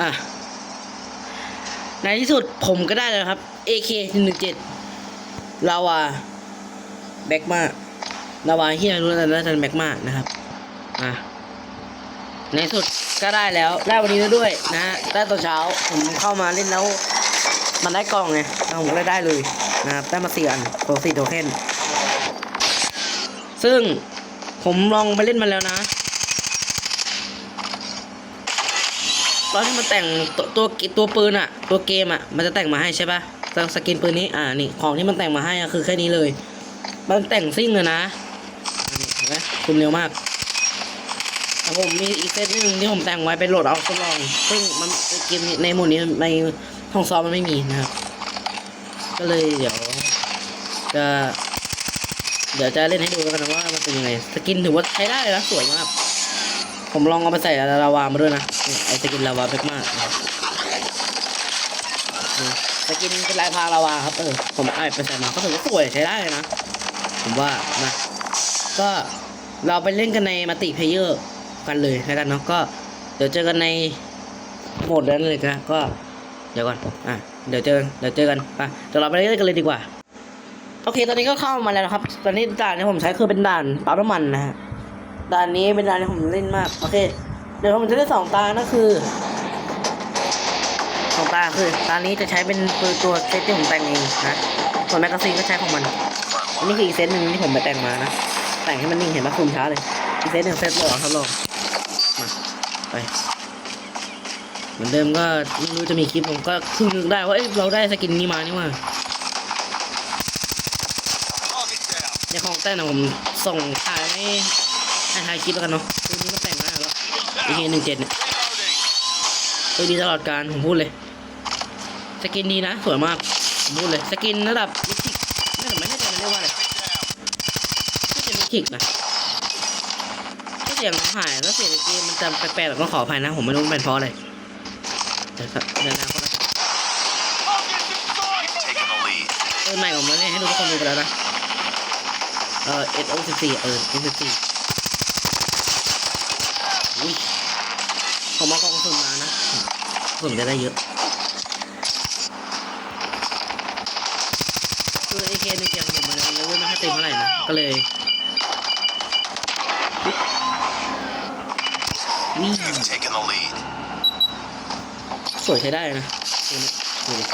อะในที่สุดผมก็ได้แล้วครับ AK 117ลาวาแบกมาลาวาที่เรารู้แล้วน่าจะเป็นแบกมานะครับอะในที่สุดก็ได้แล้วได้วันนี้แล้วด้วยนะ ได้ตอนเช้าผมเข้ามาเล่นแล้ว มันได้กล่องไงผมก็ได้เลยนะครับได้มาสี่อันโทสี่โทเค็นซึ่งผมลองไปเล่นมาแล้วนะ ตอนที่มันแต่งตัวตัวตัวปืนอะตัวเกมอะมันจะแต่งมาให้ใช่ปะสกินปืนนี้อ่านี่ของที่มันแต่งมาให้อะคือแค่นี้เลย มันแต่งซิ่งเลยนะเห็นไหมคุมเร็วมากแต่ผมมีอีกเซตหนึงที่ผมแต่งไว้เป็นโหลดเอาทดลอง ซึ่งมันเกมในหมดนี้ในห้องซ้อมมันไม่มีนะครับ ก็เลยเดี๋ยวจะเดี๋ยวจะเล่นให้ดูกันนะว่ามันเป็นยังไงสกินถือว่าใช้ได้เลยนะสวยมาก ผมลองเอาไปใส่ลาวามาด้วยนะนี่ไอสกินลาวาเป๊กมากสกินเป็นลายพราลาวาครับเออผมเอาไปใส่มาก็ถือว่าสวยใช้ได้เลยนะ ผมว่านะก็เราไปเล่นกันในมัลติเพเยอร์กันเลยแล้วกันเนาะก็เดี๋ยวเจอกันในโหมดนั้นเลยนะก็เดี๋ยวก่อนอะเดี๋ยวเจอเดี๋ยวเจอกันไปเดี๋ยวเราไปเล่นกันเลยดีกว่าโอเค ตอนนี้ก็เข้ามาแล้วครับ ตอนนี้ด่านที่ผมใช้คือเป็นด่านปั๊มน้ำมันนะฮะ ด่านนี้เป็นด่านที่ผมเล่นมาก โอเค เดี๋ยวผมจะเล่นสองตานั่นคือสองตาคือตานี้จะใช้เป็นตัวตัวเซตที่ผมแต่งเองนะส่วนแมกกาซีนก็ใช้ของมันอันนี้คืออีกเซตหนึ่งที่ผมไปแต่งมานะแต่งให้มันนิ่งเห็นไหมคุมช้าเลยอีกเซตหนึ่งเซตหล่อครับหล่อมาไปเหมือนเดิมก็ไม่รู้จะมีคลิปผมก็เพิ่งนึกได้ว่าเอ้ยเราได้สกินนี้มานี่ว่า Target down. ในของแต่งนะผมส่งถ่ายให้ ถ่ายคลิปแล้วกันเนาะตัวนี้ก็แต่งมาแล้วอีกหนึ่งเจ็ดเนี่ยปืนดีตลอดการผมพูดเลย สกินดีนะสวยมากผมพูดเลย สกินระดับมิทิกไม่แต่ไม่แน่ใจมันเรียกว่าอะไร Enemy down. น่มิทิกนะถ้าเสียงหายแล้วเสียงในเกมมันจะแปลกๆต้องขออภัยนะ ผมไม่รู้มันเป็นเพราะอะไรเดี๋ยวครับเดี๋ยวนะเออใหม่ผมมาเล่นให้ดูทุกคนดูไปแล้วนะ เออ S O 1 4เออ S O 1 4อุ้ยผมเอากล่องกระสุนมานะ ผมจะได้เยอะคือไอเคในเกมผมมันเลเวลไม่ค่อยเต็มเท่าไหร่นะ ก็เลยวิ่ง You've taken the lead. สวยใช้ได้นะตัวนี้ดูดิ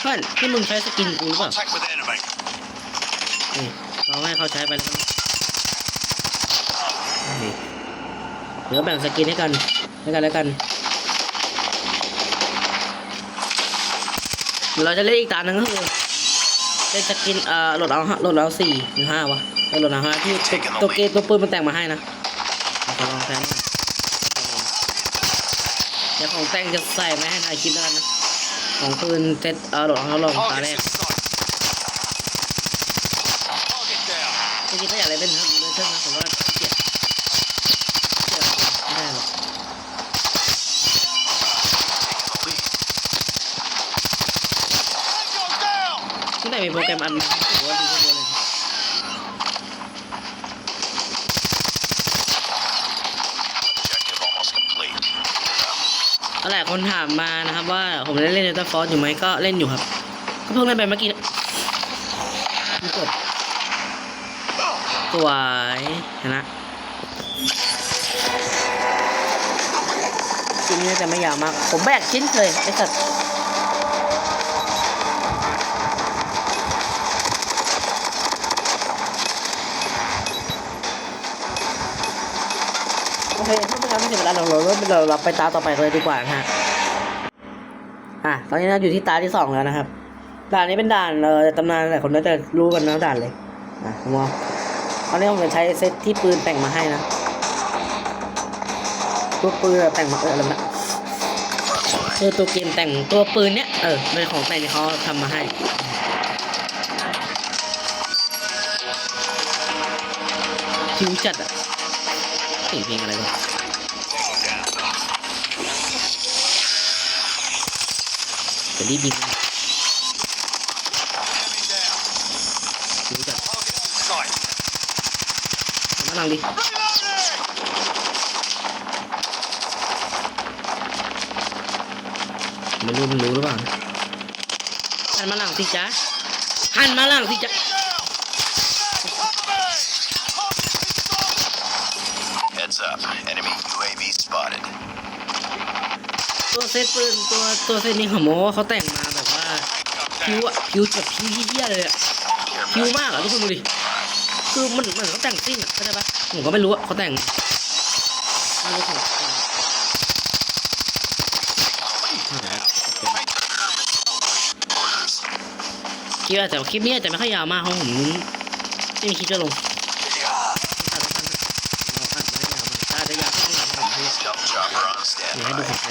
เพื่อนที่มึงใช้สกินกูหรือเปล่า Contact with enemy. นี่เราให้เขาใช้ไปแล้วกันนี่เดี๋ยวแบ่งสกินให้กันให้กันแล้วกัน เราจะเล่นอีกตาหนึ่งก็คือเล่นสกินเอ่อโหลดเอาโหลดเอาสี่หรือห้าวะเอาโหลดเอาห้าที่ตัวตัวเกมตัวปืนมันแต่งมาให้นะเราจะลองแซมมันเดี๋ยวของแต่งจะใส่ไม่ให้นายคิดแล้วกันนะของปืนเซตเอ่อโหลดเอาลองตาแร Target's ก in sight. Target down. จ ริงๆก็อยากเล่นครับเลยเท่านั้นแต่ว่าเกลียดเกลียดไม่ได้หรอก Taking the lead. Tango down. ตั้งแต่มีโปรแกรมอันมาถือว่าดีขึ้นเยอะเลย Objective almost complete. ก็หลายคนถามมานะครับว่าผมได้เล่นเดลต้าฟอร์อยู่ไหมก็เล่นอยู่ครับ ก็เพิ่งเล่นไปเมื่อกี้นะจบ สวยชนะชิ้นนี้น่าจะไม่ยาวมาก ผมแบกชิ้นเลยไอ้สัตว์โอเคเพื่อนไม่ถึงเวลาเราเราเราเราไปตาต่อไปเลยดีกว่านะฮะอะตอนนี้เราอยู่ที่ตาที่สองแล้วนะครับด่านนี้เป็นด่านเออตำนานหลายคนน่าจะรู้กันนะด่านเลยอะมว่าต อนนี้ผมจะใช้เซตที่ปืนแต่งมาให้นะตัวปืนแต่งมาเอออะไรนะคือตัวเกมแต่งตัวปืนเนี้ยเออเป็นของแต่งที่เขาทำมาให้คิวจัดอะเพลงเพลงอะไรวะจะรีบยิง Enemy down. ข้างหลังดิไม่รู้มึงรู้หรือเปล่าหันมาหลังสิจ๊ะหันมาหลังสิจ๊ะ Heads up. Enemy UAV spotted. ตัวเซตปืนตัวตัวเซตนี้ของโมว่าเขาแต่งมาแบบว่าผิวอะผิวแบบผิวเหี้ยๆเลยอะผิวมากอะทุกคนดูดิ คือมันเหมือนเขาแต่งซิ่งอะเข้าใจปะผมก็ไม่รู้อะเขาแต่งไม่รู้ของคลิปอาจจะคลิปนี้อาจจะไม่ค่อยยาวมากเพราะผมไม่มีคลิปจะลงอาจจะยาวข้างหลังผมพี่ Stealth chopper on อยากให้ดู standby. ของใคร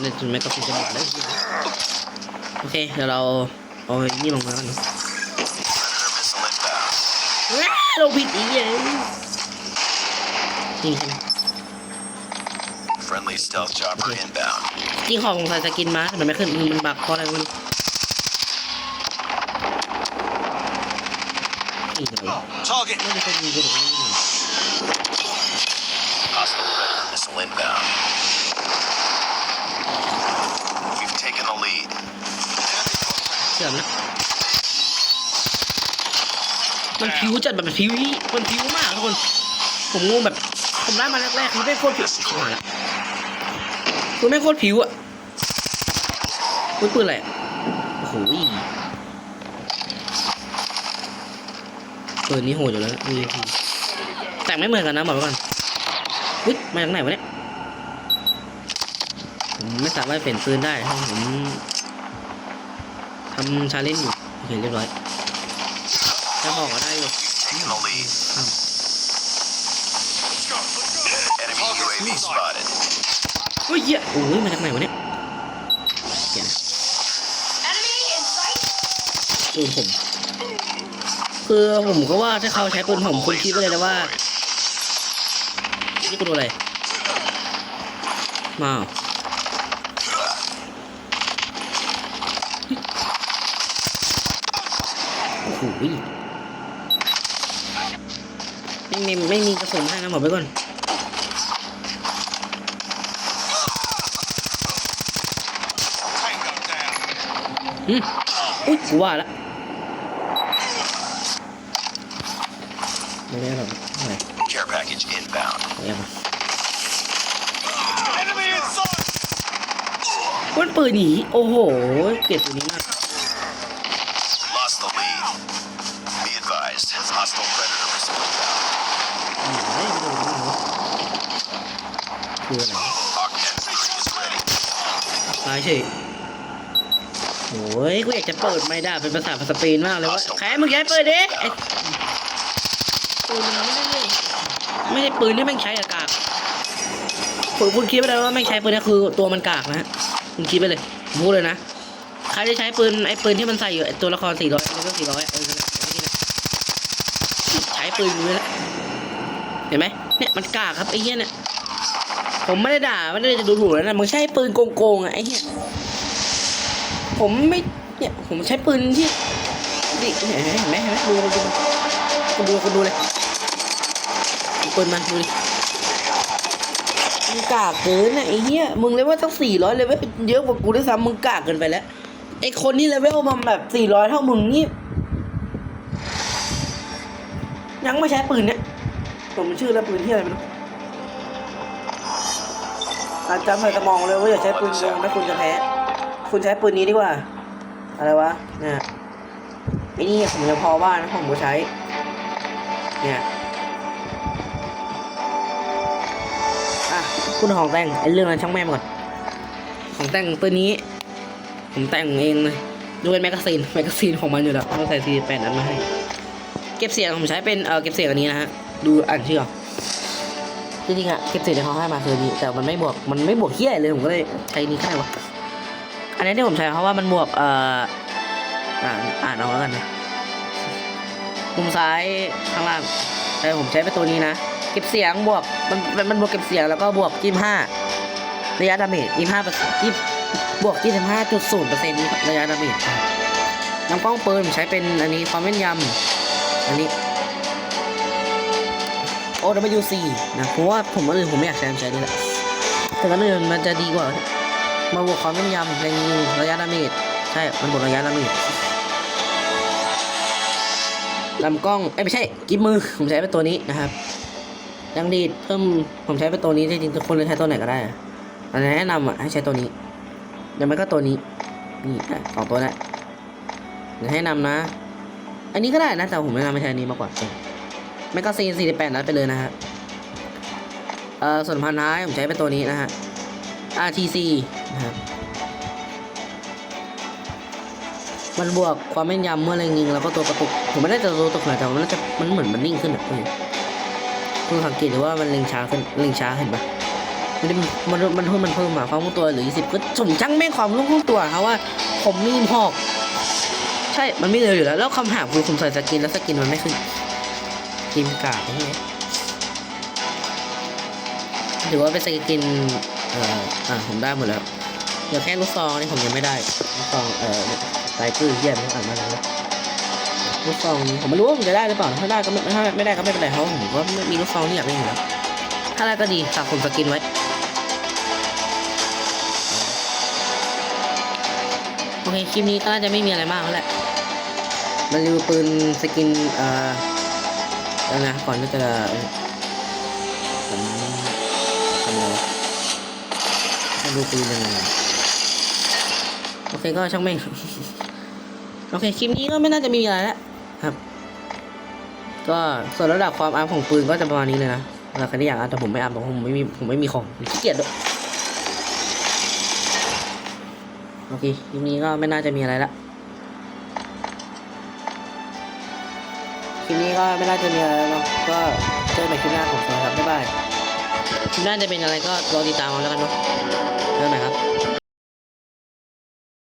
เล่นจนแม็กกาซีนจะหมดแล้วโอเคเดี๋ยวเราเอาไอ้นี่ลงมาแล้วนะ inbound. ว้าเราผิดอีกเลยจริงใช่ไหม Friendly stealth chopper inbound. จริงของใส่สกินมาแต่มันไม่ขึ้นมันมันบักเพราะอะไรไม่รู้นี่เลย Target. ไม่มีคนยิงกูหรอกนี่ Hostile predator missile inbound. We've taken the lead. เสื่อมนะ มันผิวจัดแบบผิวมันผิวมากทุกคน ผมงงแบบผมได้มาแรกๆคือไม่โคตรผิวชิบหายละคือไม่โคตรผิวอะอุ้ยปืนอะไรอะโอ้โหปืนนี้โหดอยู่แล้วนะดูทีแต่งไม่เหมือนกันนะบอกก่อนอุ้ยมาจากไหนวะเนี่ยผมไม่สามารถเปลี่ยนปืนได้ผมทำชาเลนจ์อยู่โอเคเรียบร้อย จะบอกก็ได้อยู่ Taking the lead. ครับ Enemy UAV spotted. เฮ้ยเหี้ยโอ้ยมาจากไหนวะเนี่ยเดี๋ยวนะ Enemy in sight. ปืนผม คือผมก็ว่าถ้าเขาใช้ปืนผมคุณคิดไว้เลยนะว่า นี่กูโดนอะไร มาเหรอโอ้โห ไม่มีไม่มีกระสุนให้นะบอกไว้ก่อน Tango down. อืมอุ้ยกูว่าละไม่ได้หรอกอะไร Care package inbound. อะไรมา Enemy inside. วันปืนหนีโอ้โห เกลียดตัวนี้มาก Lost the lead. Be advised. Hostile predator missile inbound. อืมไม่ได้ไม่ได้ คืออะไร Hawk 10 is ready. ตายเฉยโอ้ยกูอยากจะเปิดไม่ได้เป็นภาษาสเปนมากเลยว่าใครมึงย้ายเปิดดิไอ้ปืนมันไม่ได้เรื่องไม่ใช่ปืนที่แม่งใช้กับกากคุณคุณคิดไปเลยว่าแม่งใช้ปืนนี่คือตัวมันกากนะฮะคุณคิดไปเลยผมพูดเลยนะใครจะใช้ปืนไอ้ปืนที่มันใส่อยู่ไอ้ตัวละครสี่ร้อยเลเวลสี่ร้อยเออนั่นแหละไอ้นี่นะใช้ปืนอยู่นี่แหละเห็นไหมเนี่ยมันกากครับไอ้เหี้ยเนี่ย ผมไม่ได้ด่าไม่ได้จะดูถูกแล้วนะมึงใช้ปืนโกงๆอะไอ้เหี้ยผมไม่เนี่ยผมใช้ปืนที่ดิเห็นไหมเห็นไหมเห็นไหมดูดูคุณดูคุณดูเลยปืนมันดูดิมึงกากเกินอะไอ้เหี้ยมึงเลเวลตั้งสี่ร้อยเลยเวลเยอะกว่ากูด้วยซ้ำมึงกากเกินไปแล้วไอ้คนที่เลเวลมันแบบสี่ร้อยเท่ามึงนี่ยังไม่ใช้ปืนเนี่ยผมมันชื่อแล้วปืนที่อะไรไม่รู้ อาจารย์ใส่สมองเลยว่าอย่าใช้ปืนโกงถ้าคุณจะแพ้ คุณใช้ปืนนี้ดีกว่า อะไรวะเนี่ยไอ้นี่ผมจะพอว่านะผมก็ใช้ เนี่ยอะคุณของแต่งไอ้เรื่องนั้นช่างแม่ก่อนของแต่งปืนนี้ ผมแต่งเองเลยดูเป็นแมกกาซีนแมกกาซีนของมันอยู่แล้วต้องใส่ซีแปดนั้นมาให้ เก็บเสียงผมใช้เป็นเออเก็บเสียงอันนี้นะฮะดูอ่านชื่อก่อน จริงๆอะเก็บเศษที่เขาให้มาคือนี้แต่มันไม่บวกมันไม่บวกเฮี้ยเลยผมก็เลยใช้นี้แค่วะอันนี้ที่ผมใช้เพราะว่ามันบวกเอ่ออ่านอ่านเอาแล้วกันนะมุมซ้ายข้างล่างแต่ผมใช้เป็นตัวนี้นะเก็บเสียงบวกมันมันบวกเก็บเสียงแล้วก็บวกยี่ห้าระยะดาเมจยี่ห้าเปอร์ยี่บวกยี่สิบห้าจุดศูนย์เปอร์เซ็นต์ระยะดาเมจลำกล้องปืนผมใช้เป็นอันนี้ความแม่นยำอันนี้ OWC นะเพราะว่าผมว่าอื่นผมไม่อยากใช้ใช้นี่แหละแต่ก็อื่นมันจะดีกว่ามาบวกความแม่นยำแรงยิงระยะดาเมจใช่ มันบวกระยะดาเมจลำกล้องเอ้ไม่ใช่กิ๊บมือผมใช้เป็นตัวนี้นะครับยังดีดเพิ่มผมใช้เป็นตัวนี้จริงๆทุกคนเลยใช้ตัวไหนก็ได้อะแต่แนะนำอะให้ใช้ตัวนี้ยังไม่ก็ตัวนี้นี่อสองตัวนะเดี๋ยวให้นำนะ อันนี้ก็ได้นะแต่ผมแนะนำไม่ใช้นี้มากกว่า แมกกาซีน 48 นัดไปเลยนะฮะเอ่อส่วนพันท้ายผมใช้เป็นตัวนี้นะฮะ RTC นะครับมันบวกความแม่นยำเมื่อเล็งยิงแล้วก็ตัวกระตุก ผมไม่ได้จะตัวกระตุกหน่อยแต่ว่ามันน่าจะมันเหมือนมันนิ่งขึ้นอะคุณสังเกตดูว่ามันเล็งช้าขึ้นเล็งช้าเห็นปะมันมันมันเพิ่มมันเพิ่มมาความรู้ตัวหรือ20ก็สมจังแม่งความรู้รู้ตัวครับว่า ผมมีหอก ใช่ มันไม่เร็วอยู่แล้ว แล้วคำถามคือผมใส่สกินแล้วสกินมันไม่ขึ้น กินกาดใช่ไหมหรือว่าเป็นสกินเอ่ออ่าผมได้หมดแล้วเหลือแค่ลูกซองนี่ผมยังไม่ได้ลูกซองเอ่อไตรปื้อเยี่ยมอ่านมาแล้วนะลูกซองผมไม่รู้ว่าผมจะได้หรือเปล่าถ้าได้ก็ไม่ถ้าไม่ได้ก็ไม่เป็นไรเพราะผมก็มีลูกซองที่อยากเล่นอยู่แล้วถ้าได้ก็ดีฝากผมสกินไว้โอเคคลิปนี้ก็น่าจะไม่มีอะไรมากแล้วแหละมันรีวิวปืนสกินเอ่อ แล้วนะก่อนที่จะผมทำอะไรมาดูปืนยังไงโอเคก็ช่างแม่งโอเคคลิปนี้ก็ไม่น่าจะมีอะไรแล้วครับ ก็ส่วนระดับความอาร์มของปืนก็จะประมาณนี้เลยนะเราใครที่อยากอาร์มแต่ผมไม่อาร์มเพราะผมไม่มีผมไม่มีของขี้เกียจด้วยโอเคคลิปนี้ก็ไม่น่าจะมีอะไรละ ก็ไม่น่าจะมีอะไรแล้วเนาะก็เจอกันใหม่คลิปหน้าของผมครับบ๊ายบายคลิปหน้าจะเป็นอะไรก็รอติดตามเอาแล้วกันเนาะ